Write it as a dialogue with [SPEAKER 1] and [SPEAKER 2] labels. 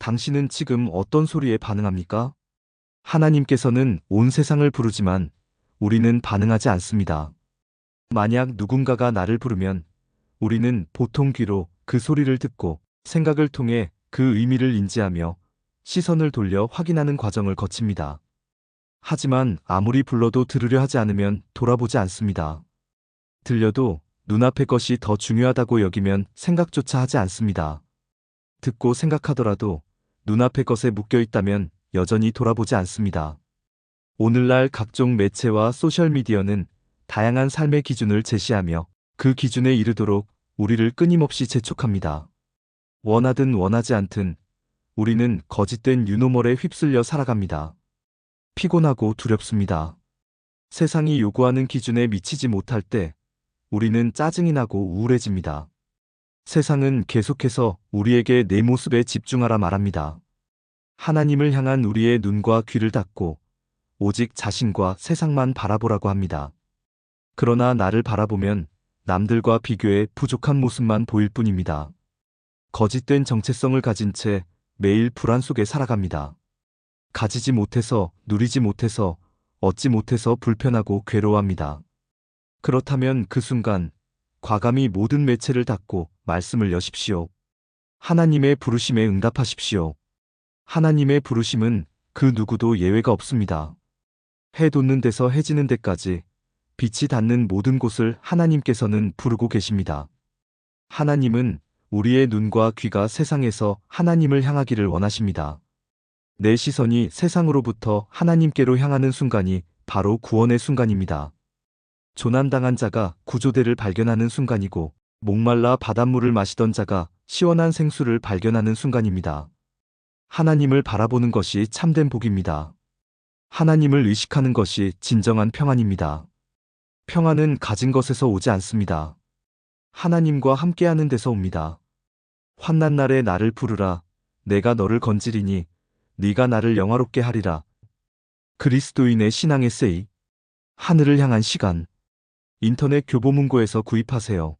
[SPEAKER 1] 당신은 지금 어떤 소리에 반응합니까? 하나님께서는 온 세상을 부르지만 우리는 반응하지 않습니다. 만약 누군가가 나를 부르면 우리는 보통 귀로 그 소리를 듣고 생각을 통해 그 의미를 인지하며 시선을 돌려 확인하는 과정을 거칩니다. 하지만 아무리 불러도 들으려 하지 않으면 돌아보지 않습니다. 들려도 눈앞의 것이 더 중요하다고 여기면 생각조차 하지 않습니다. 듣고 생각하더라도 눈앞의 것에 묶여 있다면 여전히 돌아보지 않습니다. 오늘날 각종 매체와 소셜미디어는 다양한 삶의 기준을 제시하며 그 기준에 이르도록 우리를 끊임없이 재촉합니다. 원하든 원하지 않든 우리는 거짓된 유노멀에 휩쓸려 살아갑니다. 피곤하고 두렵습니다. 세상이 요구하는 기준에 미치지 못할 때 우리는 짜증이 나고 우울해집니다. 세상은 계속해서 우리에게 내 모습에 집중하라 말합니다. 하나님을 향한 우리의 눈과 귀를 닫고 오직 자신과 세상만 바라보라고 합니다. 그러나 나를 바라보면 남들과 비교해 부족한 모습만 보일 뿐입니다. 거짓된 정체성을 가진 채 매일 불안 속에 살아갑니다. 가지지 못해서, 누리지 못해서, 얻지 못해서 불편하고 괴로워합니다. 그렇다면 그 순간 과감히 모든 매체를 닫고 말씀을 여십시오. 하나님의 부르심에 응답하십시오. 하나님의 부르심은 그 누구도 예외가 없습니다. 해 돋는 데서 해지는 데까지 빛이 닿는 모든 곳을 하나님께서는 부르고 계십니다. 하나님은 우리의 눈과 귀가 세상에서 하나님을 향하기를 원하십니다. 내 시선이 세상으로부터 하나님께로 향하는 순간이 바로 구원의 순간입니다. 조난당한 자가 구조대를 발견하는 순간이고 목말라 바닷물을 마시던 자가 시원한 생수를 발견하는 순간입니다. 하나님을 바라보는 것이 참된 복입니다. 하나님을 의식하는 것이 진정한 평안입니다. 평안은 가진 것에서 오지 않습니다. 하나님과 함께하는 데서 옵니다. 환난 날에 나를 부르라. 내가 너를 건지리니 네가 나를 영화롭게 하리라. 그리스도인의 신앙의 세이. 하늘을 향한 시간. 인터넷 교보문고에서 구입하세요.